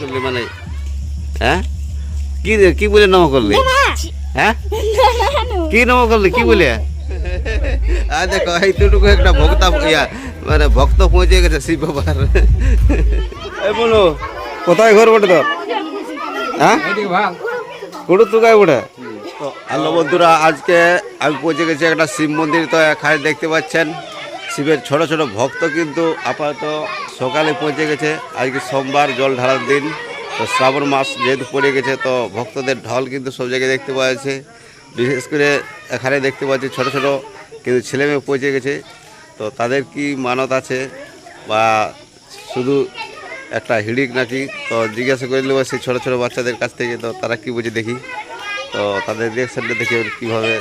করলি মানে? হ্যাঁ? কি কি বলে নম করলি? হ্যাঁ? কি নম করলি? কি বলে? আর দেখো এইটুকু একটা ভক্তা ইয়া মানে ভক্ত পৌঁছে গেছে শিব বাবার। বলো কোথায় ঘর বটে তোর? হ্যাঁ? কুড়ু তুকায় বটে? হ্যালো বন্ধুরা আজকে আমি পৌঁছে গেছি একটা শিব মন্দির তো এখানে দেখতে পাচ্ছেন। শিবের ছোট ছোট ভক্ত কিন্তু আপাতত সকালে পৌঁছে গেছে। আজকে সোমবার জল ঢালার দিন। তো শ্রাবণ মাস যেহেতু পড়ে গেছে, তো ভক্তদের ঢল কিন্তু সব জায়গায় দেখতে পাওয়া যাচ্ছে। বিশেষ করে এখানে দেখতে পাচ্ছি ছোট ছোট কিন্তু ছেলে মেয়ে পৌঁছে গেছে। তো তাদের কি মানত আছে বা শুধু একটা হিড়িক নাকি? তো জিজ্ঞাসা করে নেব সেই ছোটো ছোটো বাচ্চাদের কাছ থেকে, তো তারা কি বুঝে দেখি। তো তাদের রিয়াকশানটা দেখে কীভাবে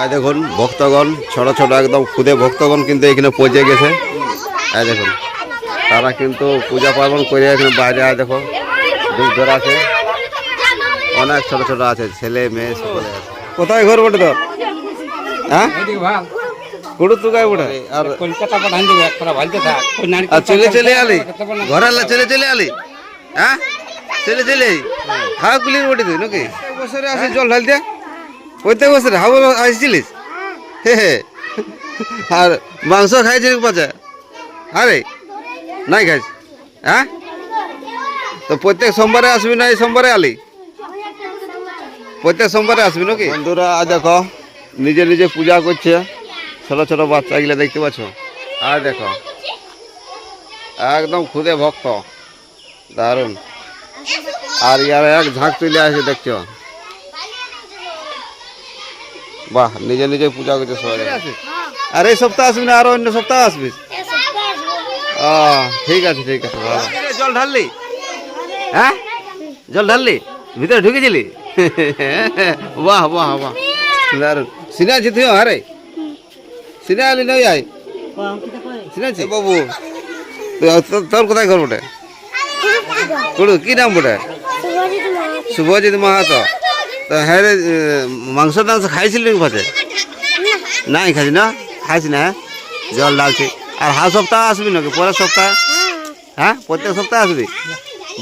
আর দেখুন ভক্তগণ ছোট ছোট একদম খুদে ভক্তগণ কিন্তু এখানে পৌঁছে গেছে। আর দেখুন তারা কিন্তু পূজা পার্বণ করে এখানে বাইরে আর দেখো দুধ ধরা আছে। অনেক ছোট ছোট আছে ছেলে মেয়ে সকলে আছে। কোথায় ঘর বটে তোর? হ্যাঁ? কুড়ু বটে। আর কলকাতা পাঠান দেবে একটা ভালতে থাক। আর চলে চলে আলি? ঘরে চলে চলে আলি? হ্যাঁ? চলে চলে খাওয়া কুলির বটে তুই নাকি? বছরে আসে জল ঢালতে। প্রত্যেক বছরে হাওয়া আসছিলিস? হে হে। আর মাংস খাইছিস পাচা আরে নাই খাইছ। হ্যাঁ? তো প্রত্যেক সোমবারে আসবি না এই সোমবারে আলি? প্রত্যেক সোমবারে আসবি নাকি? বন্ধুরা আজ দেখো নিজে নিজে পূজা করছে। ছোট ছোট বাচ্চাগুলো দেখতে পাচ্ছ? আর দেখো। একদম খুদে ভক্ত। দারুণ। আর ইয়ার এক ঝাঁক তুলে আছে দেখছ? বাহ নিজে নিজে পূজা করছে সবাই। আর এই সপ্তাহ আসবি না আরও অন্য সপ্তাহ আসবি? ও ঠিক আছে ঠিক আছে ভালো। জল ঢাললি? হ্যাঁ? জল ঢাললি? ভিতরে ঢুকেছিলি? বাহ বাহ বাহ। দারুণ সিনা জিতে আরে। সিনা আলি নই আয়। সিনাছি বাবু। তোর কোথায় ঘর বটে? কি নাম বটে? শুভজিৎ মাহাতো। তো হ্যাঁ রে মাংস টাংস খাইছিলি পাশে নাই খাইছি না? খাইছি না হ্যাঁ? জল ডালছি আর হাফ সপ্তাহ আসবি নাকি? পরের সপ্তাহ? হ্যাঁ? প্রত্যেক সপ্তাহে আসবি?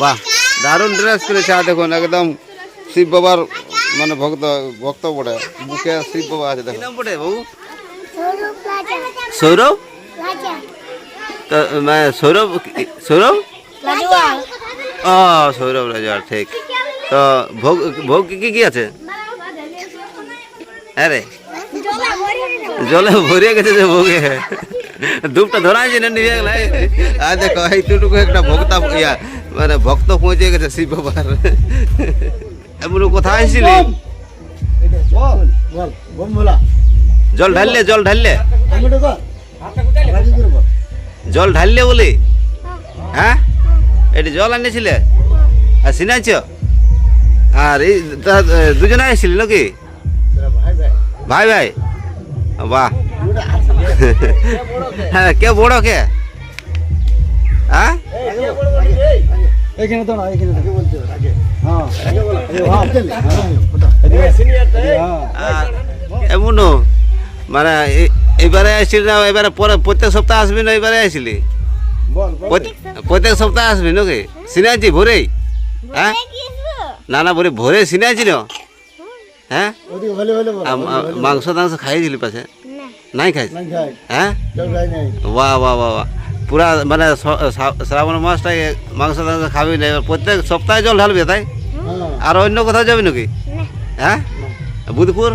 বাহ দারুণ ড্রেস করেছে আর দেখুন একদম শিব বাবার মানে ভক্ত ভক্ত বটে। বুকে শিব বাবা আছে দেখুন। বটে বাবু? সৌরভ? তো মানে সৌরভ সৌরভ? ও সৌরভ রাজার ঠিক। তো ভোগ ভোগ কি কি আছে? হ্যাঁ রে। জলে ভরিয়ে গেছে যে ভোগে। ধূপটা ধরা আছে না নিয়ে গেল? আর দেখো এইটুকু একটা ভক্তা ইয়া মানে ভক্ত পৌঁছে গেছে শিব বাবার। এমন কোথায় আসছিলি? জল ঢাললে জল ঢাললে। জল ঢাললে বলি? হ্যাঁ? এটি জল আনিয়েছিলে? আর সিনাইছ? আর এই দুজনে আসছিলি নাকি? ভাই ভাই। বাহ। হ্যাঁ কে বড় কে? হ্যাঁ এখানে তো না এখানে মানে এবারে আসছিলি না এবারে পরে প্রত্যেক সপ্তাহ আসবি না এবারে আসছিলি প্রত্যেক- সপ্তাহ আসবি নাকি? সিনাইছি ভোরেই? হ্যাঁ? না না ভোরে ভোরে সিনাইছি না হ্যাঁ মাংস টাংস খাইছিলি পাশে নাই খাইছি হ্যাঁ? বাহ বাহ বাহ বাহ পুরা মানে শ্রাবণ মাসটাই মাংস টাংস খাবি না প্রত্যেক সপ্তাহে জল ঢালবি তাই? আর অন্য কোথাও যাবি নাকি? হ্যাঁ? বুধপুর?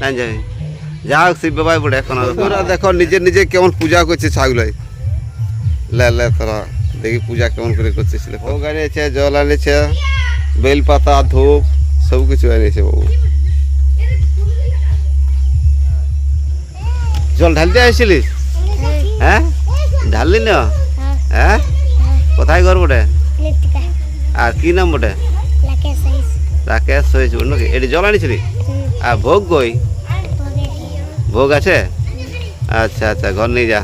না যাবি? যা হোক শিব বাবাই বলে এখন তোরা দেখো নিজে নিজে কেমন পূজা করছে ছাগুলাই। লে লে তোরা দেখি পূজা কেমন করে করছিস ভোগ আনিয়েছে জল আনিয়েছে বেলপাতা, ধূপ সব কিছু আনিয়েছে বাবু। জল ঢালতে আসছিলিস হ্যাঁ? ঢাললি না? হ্যাঁ? কোথায় ঘর বটে? আর কি নাম বটে? রাকেশ হয়েছে নাকি? এটি জল আনিছিলি? আর ভোগ কই? ভোগ আছে? আচ্ছা আচ্ছা ঘর নিয়ে যা।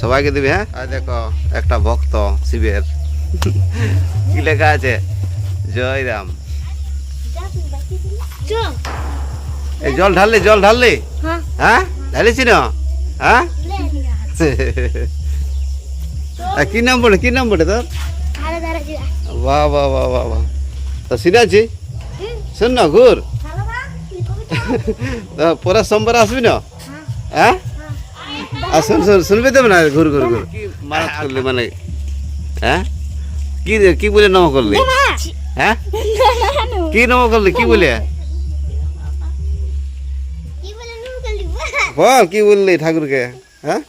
সবাইকে দিবি হ্যাঁ? আর দেখো, একটা ভক্ত, শিবের। কি লেখা আছে? জয় রাম এই জল ঢাললি জল ঢাললি? হ্যাঁ। ঢালিছি না? হ্যাঁ? আর কি নাম পড়ে কি নাম পড়ে তোর? বাহ বাহ বাহ বাহ বাহ। তো সিনাছি শোন না ঘুর। তো পরের সোমবার আসবি না? হ্যাঁ? আর শুন শুন শুনবি তো না? ঘুর ঘুর ঘুর। কি মারাত করলি মানে হ্যাঁ? কি কি বলে নম করলি? হ্যাঁ? কি নম করলি? কি বলে? বল কি বললি ঠাকুরকে? হ্যাঁ?